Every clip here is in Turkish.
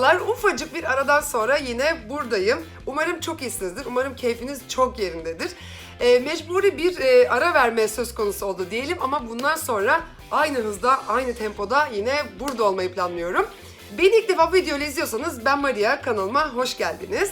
Merhabalar. Ufacık bir aradan sonra yine buradayım. Umarım çok iyisinizdir. Umarım keyfiniz çok yerindedir. Ee, mecburi bir e, ara verme söz konusu oldu diyelim ama bundan sonra aynı hızda, aynı tempoda yine burada olmayı planlıyorum. Beni ilk defa bu videoyu izliyorsanız ben Maria, kanalıma hoş geldiniz.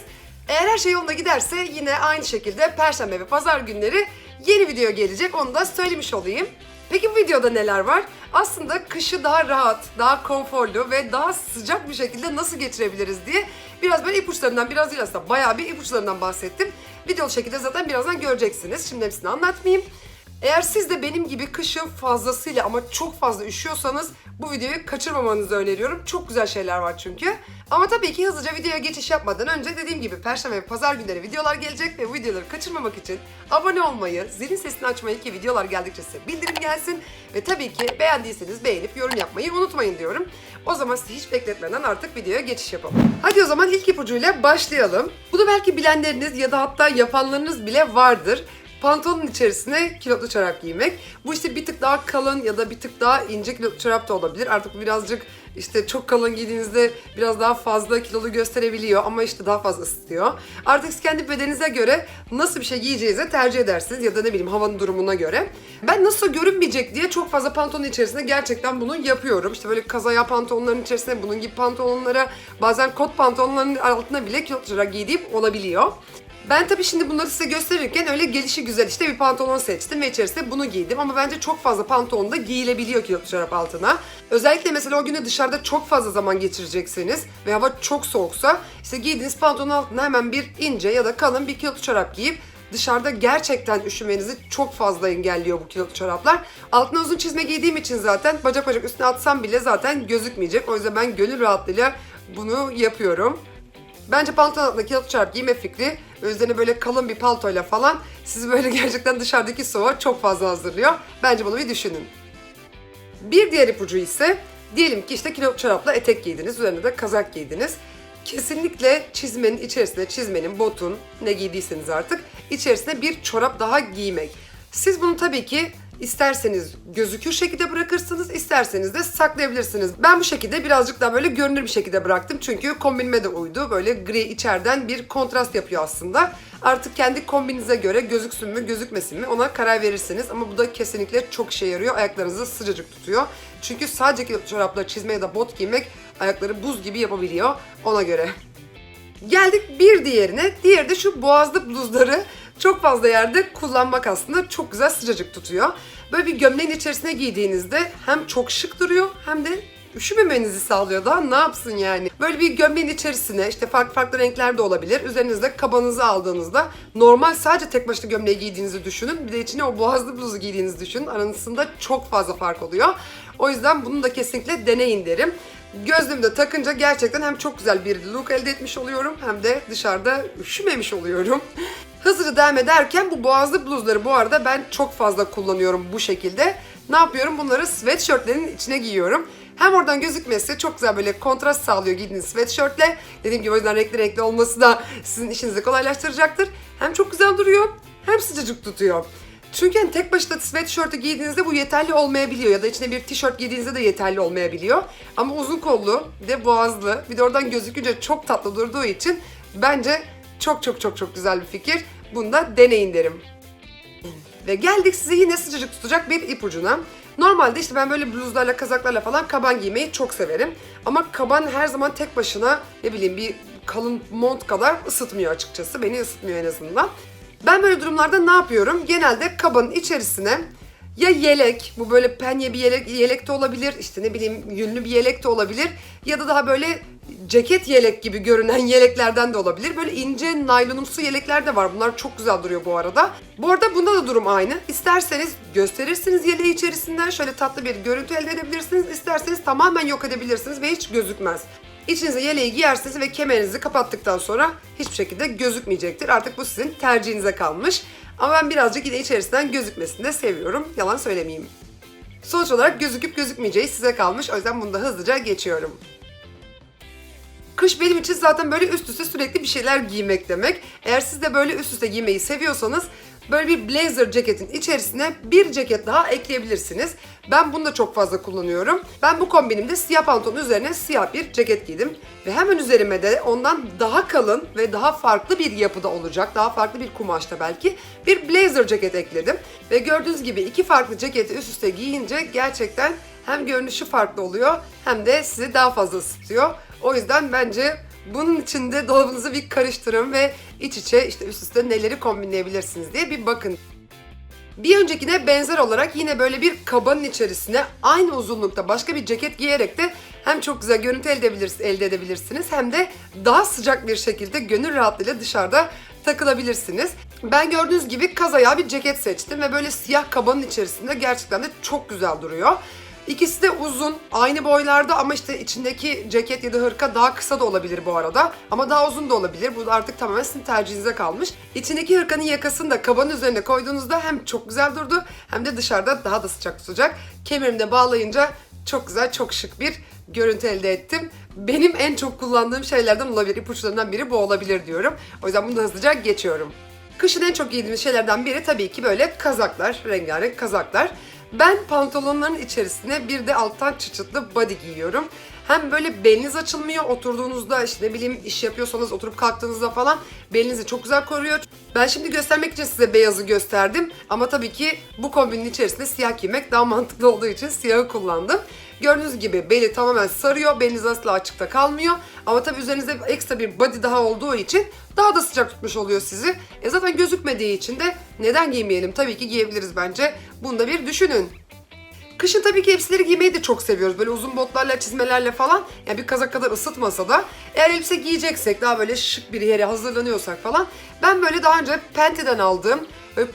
Eğer her şey yolunda giderse yine aynı şekilde Perşembe ve Pazar günleri yeni video gelecek. Onu da söylemiş olayım. Peki bu videoda neler var? Aslında kışı daha rahat, daha konforlu ve daha sıcak bir şekilde nasıl geçirebiliriz diye biraz böyle ipuçlarından, biraz değil aslında bayağı bir ipuçlarından bahsettim. Videolu şekilde zaten birazdan göreceksiniz. Şimdi hepsini anlatmayayım. Eğer siz de benim gibi kışı fazlasıyla ama çok fazla üşüyorsanız bu videoyu kaçırmamanızı öneriyorum. Çok güzel şeyler var çünkü. Ama tabii ki hızlıca videoya geçiş yapmadan önce dediğim gibi Perşembe ve Pazar günleri videolar gelecek ve videoları kaçırmamak için abone olmayı, zilin sesini açmayı ki videolar geldikçe size bildirim gelsin. Ve tabii ki beğendiyseniz beğenip yorum yapmayı unutmayın diyorum. O zaman sizi hiç bekletmeden artık videoya geçiş yapalım. Hadi o zaman ilk ipucuyla başlayalım. Bunu belki bilenleriniz ya da hatta yapanlarınız bile vardır pantolonun içerisine kilotlu çorap giymek. Bu işte bir tık daha kalın ya da bir tık daha ince kilotlu çorap da olabilir. Artık birazcık işte çok kalın giydiğinizde biraz daha fazla kilolu gösterebiliyor ama işte daha fazla ısıtıyor. Artık siz kendi bedeninize göre nasıl bir şey giyeceğinizi tercih edersiniz ya da ne bileyim havanın durumuna göre. Ben nasıl görünmeyecek diye çok fazla pantolonun içerisinde gerçekten bunu yapıyorum. İşte böyle kazaya pantolonların içerisine bunun gibi pantolonlara bazen kot pantolonların altına bile kilotlu çorap giydiğim olabiliyor. Ben tabii şimdi bunları size gösterirken öyle gelişi güzel işte bir pantolon seçtim ve içerisine bunu giydim. Ama bence çok fazla pantolon da giyilebiliyor kilotlu çorap altına. Özellikle mesela o güne dışarıda çok fazla zaman geçirecekseniz ve hava çok soğuksa işte giydiğiniz pantolonun altına hemen bir ince ya da kalın bir kilotlu çorap giyip dışarıda gerçekten üşümenizi çok fazla engelliyor bu kilotlu çoraplar. Altına uzun çizme giydiğim için zaten bacak bacak üstüne atsam bile zaten gözükmeyecek. O yüzden ben gönül rahatlığıyla bunu yapıyorum. Bence pantolon altında kilotlu çorap giyme fikri üzerine böyle kalın bir paltoyla falan sizi böyle gerçekten dışarıdaki soğuğa çok fazla hazırlıyor. Bence bunu bir düşünün. Bir diğer ipucu ise diyelim ki işte kilotlu çorapla etek giydiniz, üzerine de kazak giydiniz. Kesinlikle çizmenin içerisine, çizmenin, botun, ne giydiyseniz artık içerisine bir çorap daha giymek. Siz bunu tabii ki isterseniz gözükür şekilde bırakırsınız, isterseniz de saklayabilirsiniz. Ben bu şekilde birazcık daha böyle görünür bir şekilde bıraktım. Çünkü kombinime de uydu. Böyle gri içeriden bir kontrast yapıyor aslında. Artık kendi kombinize göre gözüksün mü, gözükmesin mi ona karar verirsiniz. Ama bu da kesinlikle çok işe yarıyor. Ayaklarınızı sıcacık tutuyor. Çünkü sadece çorapla çizme ya da bot giymek ayakları buz gibi yapabiliyor ona göre. Geldik bir diğerine. Diğeri de şu boğazlı bluzları çok fazla yerde kullanmak aslında çok güzel sıcacık tutuyor. Böyle bir gömleğin içerisine giydiğinizde hem çok şık duruyor hem de üşümemenizi sağlıyor. Daha ne yapsın yani? Böyle bir gömleğin içerisine işte farklı farklı renkler de olabilir. Üzerinizde kabanızı aldığınızda normal sadece tek başına gömleği giydiğinizi düşünün. Bir de içine o boğazlı bluzu giydiğinizi düşünün. Arasında çok fazla fark oluyor. O yüzden bunu da kesinlikle deneyin derim. Gözlüğümü de takınca gerçekten hem çok güzel bir look elde etmiş oluyorum hem de dışarıda üşümemiş oluyorum. Hızlıca devam ederken bu boğazlı bluzları bu arada ben çok fazla kullanıyorum bu şekilde. Ne yapıyorum? Bunları sweatshirtlerin içine giyiyorum. Hem oradan gözükmesi çok güzel böyle kontrast sağlıyor giydiğiniz sweatshirtle. Dediğim gibi o yüzden renkli renkli olması da sizin işinizi kolaylaştıracaktır. Hem çok güzel duruyor hem sıcacık tutuyor. Çünkü hani tek başına sweatshirt'ı giydiğinizde bu yeterli olmayabiliyor ya da içine bir tişört giydiğinizde de yeterli olmayabiliyor. Ama uzun kollu, bir de boğazlı, bir de oradan gözükünce çok tatlı durduğu için bence çok çok çok çok güzel bir fikir. Bunu da deneyin derim. Ve geldik size yine sıcacık tutacak bir ipucuna. Normalde işte ben böyle bluzlarla, kazaklarla falan kaban giymeyi çok severim. Ama kaban her zaman tek başına ne bileyim bir kalın mont kadar ısıtmıyor açıkçası. Beni ısıtmıyor en azından. Ben böyle durumlarda ne yapıyorum? Genelde kabanın içerisine ya yelek, bu böyle penye bir yelek, yelek de olabilir, işte ne bileyim yünlü bir yelek de olabilir ya da daha böyle ceket yelek gibi görünen yeleklerden de olabilir. Böyle ince naylonumsu yelekler de var. Bunlar çok güzel duruyor bu arada. Bu arada bunda da durum aynı. İsterseniz gösterirsiniz yeleği içerisinden şöyle tatlı bir görüntü elde edebilirsiniz. İsterseniz tamamen yok edebilirsiniz ve hiç gözükmez. İçinize yeleği giyersiniz ve kemerinizi kapattıktan sonra hiçbir şekilde gözükmeyecektir. Artık bu sizin tercihinize kalmış. Ama ben birazcık yine içerisinden gözükmesini de seviyorum. Yalan söylemeyeyim. Sonuç olarak gözüküp gözükmeyeceği size kalmış. O yüzden bunu da hızlıca geçiyorum. Kış benim için zaten böyle üst üste sürekli bir şeyler giymek demek. Eğer siz de böyle üst üste giymeyi seviyorsanız böyle bir blazer ceketin içerisine bir ceket daha ekleyebilirsiniz. Ben bunu da çok fazla kullanıyorum. Ben bu kombinimde siyah pantolonun üzerine siyah bir ceket giydim. Ve hemen üzerime de ondan daha kalın ve daha farklı bir yapıda olacak, daha farklı bir kumaşta belki bir blazer ceket ekledim. Ve gördüğünüz gibi iki farklı ceketi üst üste giyince gerçekten hem görünüşü farklı oluyor hem de sizi daha fazla ısıtıyor. O yüzden bence bunun içinde dolabınızı bir karıştırın ve iç içe işte üst üste neleri kombinleyebilirsiniz diye bir bakın. Bir öncekine benzer olarak yine böyle bir kabanın içerisine aynı uzunlukta başka bir ceket giyerek de hem çok güzel görüntü elde, edebilirs- elde edebilirsiniz hem de daha sıcak bir şekilde gönül rahatlığıyla dışarıda takılabilirsiniz. Ben gördüğünüz gibi kaz ayağı bir ceket seçtim ve böyle siyah kabanın içerisinde gerçekten de çok güzel duruyor. İkisi de uzun, aynı boylarda ama işte içindeki ceket ya da hırka daha kısa da olabilir bu arada. Ama daha uzun da olabilir. Bu artık tamamen sizin tercihinize kalmış. İçindeki hırkanın yakasını da kabanın üzerine koyduğunuzda hem çok güzel durdu hem de dışarıda daha da sıcak tutacak. Kemerimde bağlayınca çok güzel, çok şık bir görüntü elde ettim. Benim en çok kullandığım şeylerden olabilir, ipuçlarından biri bu olabilir diyorum. O yüzden bunu da hızlıca geçiyorum. Kışın en çok giydiğimiz şeylerden biri tabii ki böyle kazaklar, rengarenk kazaklar. Ben pantolonların içerisine bir de alttan çıçıtlı body giyiyorum. Hem böyle beliniz açılmıyor, oturduğunuzda işte ne bileyim iş yapıyorsanız oturup kalktığınızda falan belinizi çok güzel koruyor. Ben şimdi göstermek için size beyazı gösterdim ama tabii ki bu kombinin içerisinde siyah giymek daha mantıklı olduğu için siyahı kullandım. Gördüğünüz gibi beli tamamen sarıyor, beliniz asla açıkta kalmıyor. Ama tabii üzerinizde ekstra bir body daha olduğu için daha da sıcak tutmuş oluyor sizi. E zaten gözükmediği için de neden giymeyelim? Tabii ki giyebiliriz bence. Bunu da bir düşünün. Kışın tabii ki elbiseleri giymeyi de çok seviyoruz. Böyle uzun botlarla, çizmelerle falan. Yani bir kazak kadar ısıtmasa da. Eğer elbise giyeceksek, daha böyle şık bir yere hazırlanıyorsak falan. Ben böyle daha önce Pente'den aldığım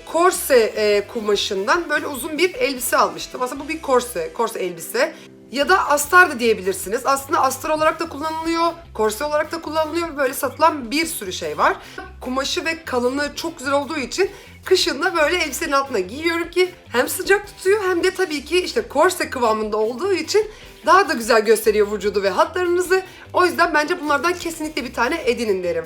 korse e, kumaşından böyle uzun bir elbise almıştım. Aslında bu bir korse, korse elbise. Ya da astar da diyebilirsiniz. Aslında astar olarak da kullanılıyor, korse olarak da kullanılıyor. Böyle satılan bir sürü şey var. Kumaşı ve kalınlığı çok güzel olduğu için kışın da böyle elbisenin altına giyiyorum ki hem sıcak tutuyor hem de tabii ki işte korse kıvamında olduğu için daha da güzel gösteriyor vücudu ve hatlarınızı. O yüzden bence bunlardan kesinlikle bir tane edinin derim.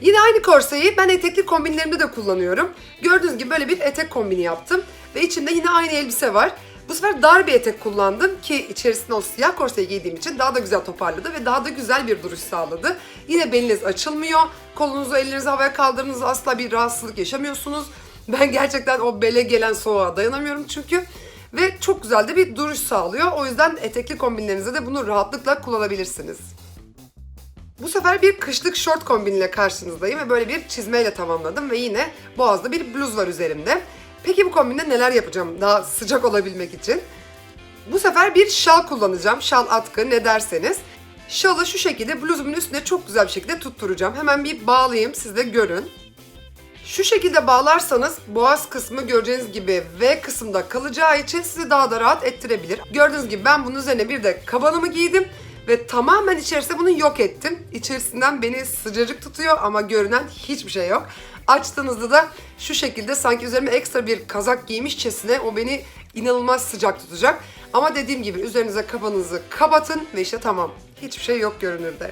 Yine aynı korseyi ben etekli kombinlerimde de kullanıyorum. Gördüğünüz gibi böyle bir etek kombini yaptım. Ve içinde yine aynı elbise var. Bu sefer dar bir etek kullandım ki içerisine o siyah korseyi giydiğim için daha da güzel toparladı ve daha da güzel bir duruş sağladı. Yine beliniz açılmıyor. Kolunuzu ellerinizi havaya kaldırdığınızda asla bir rahatsızlık yaşamıyorsunuz. Ben gerçekten o bele gelen soğuğa dayanamıyorum çünkü. Ve çok güzel de bir duruş sağlıyor. O yüzden etekli kombinlerinizde de bunu rahatlıkla kullanabilirsiniz. Bu sefer bir kışlık şort kombiniyle karşınızdayım ve böyle bir çizmeyle tamamladım ve yine boğazlı bir bluz var üzerimde. Peki bu kombinde neler yapacağım daha sıcak olabilmek için? Bu sefer bir şal kullanacağım. Şal atkı ne derseniz. Şalı şu şekilde bluzumun üstüne çok güzel bir şekilde tutturacağım. Hemen bir bağlayayım siz de görün. Şu şekilde bağlarsanız boğaz kısmı göreceğiniz gibi V kısımda kalacağı için sizi daha da rahat ettirebilir. Gördüğünüz gibi ben bunun üzerine bir de kabanımı giydim ve tamamen içerisinde bunu yok ettim. İçerisinden beni sıcacık tutuyor ama görünen hiçbir şey yok. Açtığınızda da şu şekilde sanki üzerime ekstra bir kazak giymişçesine o beni inanılmaz sıcak tutacak. Ama dediğim gibi üzerinize kabanızı kapatın ve işte tamam. Hiçbir şey yok görünürde.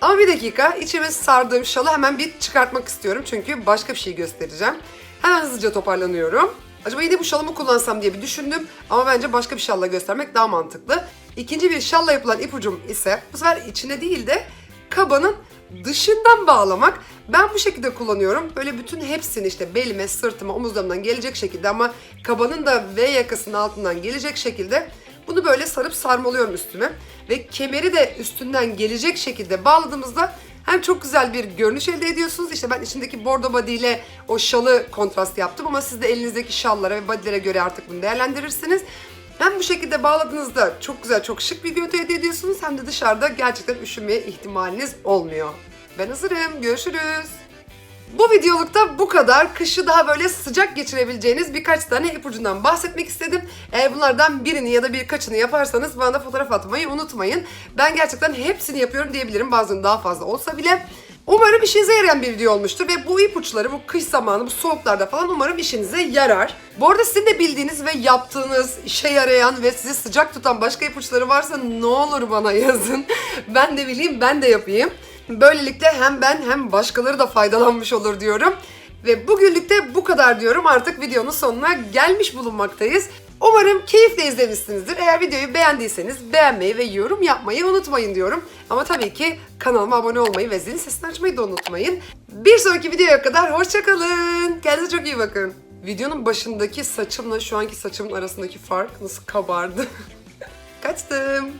Ama bir dakika içime sardığım şalı hemen bir çıkartmak istiyorum. Çünkü başka bir şey göstereceğim. Hemen hızlıca toparlanıyorum. Acaba yine bu şalı mı kullansam diye bir düşündüm. Ama bence başka bir şalla göstermek daha mantıklı. İkinci bir şalla yapılan ipucum ise bu sefer içine değil de kabanın dışından bağlamak. Ben bu şekilde kullanıyorum. Böyle bütün hepsini işte belime, sırtıma, omuzlarımdan gelecek şekilde ama kabanın da V yakasının altından gelecek şekilde bunu böyle sarıp sarmalıyorum üstüme. Ve kemeri de üstünden gelecek şekilde bağladığımızda hem çok güzel bir görünüş elde ediyorsunuz. İşte ben içindeki bordo body ile o şalı kontrast yaptım ama siz de elinizdeki şallara ve bodylere göre artık bunu değerlendirirsiniz. Hem bu şekilde bağladığınızda çok güzel, çok şık bir görüntü elde ediyorsunuz hem de dışarıda gerçekten üşümeye ihtimaliniz olmuyor. Ben hazırım. Görüşürüz. Bu videolukta bu kadar. Kışı daha böyle sıcak geçirebileceğiniz birkaç tane ipucundan bahsetmek istedim. Eğer bunlardan birini ya da birkaçını yaparsanız bana da fotoğraf atmayı unutmayın. Ben gerçekten hepsini yapıyorum diyebilirim. Bazen daha fazla olsa bile. Umarım işinize yarayan bir video olmuştur ve bu ipuçları bu kış zamanı bu soğuklarda falan umarım işinize yarar. Bu arada sizin de bildiğiniz ve yaptığınız işe yarayan ve sizi sıcak tutan başka ipuçları varsa ne olur bana yazın. Ben de bileyim ben de yapayım. Böylelikle hem ben hem başkaları da faydalanmış olur diyorum. Ve bugünlük de bu kadar diyorum. Artık videonun sonuna gelmiş bulunmaktayız. Umarım keyifle izlemişsinizdir. Eğer videoyu beğendiyseniz beğenmeyi ve yorum yapmayı unutmayın diyorum. Ama tabii ki kanalıma abone olmayı ve zilin sesini açmayı da unutmayın. Bir sonraki videoya kadar hoşçakalın. Kendinize çok iyi bakın. Videonun başındaki saçımla şu anki saçımın arasındaki fark nasıl kabardı. Kaçtım.